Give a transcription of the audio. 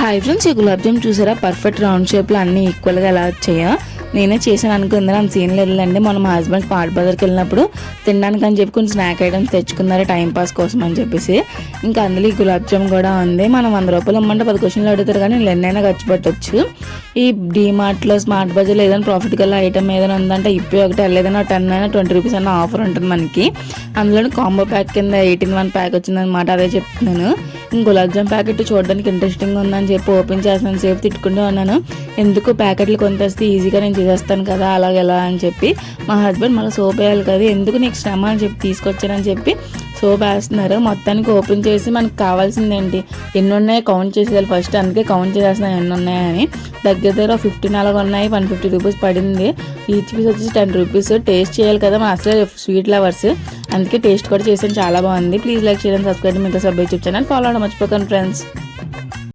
Hi friends ఈ గులాబ్ జామ్ చూసారా? Perfect round షేప్లో అన్నీ ఈక్వల్గా ఎలా వచ్చాయో? నేనే చేశాను అనుకుందని అంత సీన్ లేదులేండి మొన్న మా హస్బెండ్ స్మార్ట్ బజార్కి వెళ్ళినప్పుడు తినడానికి అని చెప్పి కొన్ని స్నాక్ ఐటమ్స్ తెచ్చుకున్నారు టైం పాస్ కోసం అని చెప్పేసి. ఇంకా అందులో ఈ గులాబ్ జామ్ కూడా ఉంది. మనం వంద రూపాయలు ఇమ్మంటే పది క్వశ్చన్లు అడుగుతారు కానీ ఎన్నైనా ఖర్చు పెట్టచ్చు. ఈ డీమార్ట్లో స్మార్ట్ బజార్లో ఏదైనా ప్రాఫిట్ గల ఐటమ్ ఏదైనా ఉందంటే ఇప్పి ఒకటి ఏదైనా టెన్ అయినా ట్వంటీ రూపీస్ అన్న ఆఫర్ ఉంటుంది మనకి. అందులో కాంబో ప్యాక్ కింద ఎయిటీన్ వన్ ప్యాక్ వచ్చిందనమాట అదే చెప్తున్నాను. ఇంక గులాబ్ జామ్ ప్యాకెట్ చూడడానికి ఇంట్రెస్టింగ్ ఉందని చెప్పి ఓపెన్ చేస్తాను సేపు తిట్టుకుంటూ ఉన్నాను. ఎందుకు ప్యాకెట్లు కొంతేస్తే ఈజీగా నేను చేసేస్తాను కదా అలాగే అని చెప్పి మా హస్బెండ్ మళ్ళీ సోప్ వేయాలి కదా ఎందుకు నీకు శ్రమ అని చెప్పి తీసుకొచ్చానని చెప్పి సోప్ వేస్తున్నారు. మొత్తానికి ఓపెన్ చేసి మనకు కావాల్సింది ఏంటి ఎన్ని ఉన్నాయి కౌంట్ చేసేయాలి ఫస్ట్ అందుకే కౌంట్ చేసేస్తున్నాను ఎన్ని ఉన్నాయని దగ్గర దగ్గర ఫిఫ్టీన్ నాలుగు ఉన్నాయి వన్ ఫిఫ్టీ రూపీస్ పడింది. ఈచ్ పీస్ వచ్చేసి టెన్ రూపీస్. టేస్ట్ చేయాలి కదా మన అసలు స్వీట్ లవర్స్. అందుకే టేస్ట్ కూడా చేసాను చాలా బాగుంది. Please like share and subscribe మీతో సబ్ యూట్యూబ్ ఛానల్ ఫాలో అవడం మర్చిపోకండి ఫ్రెండ్స్.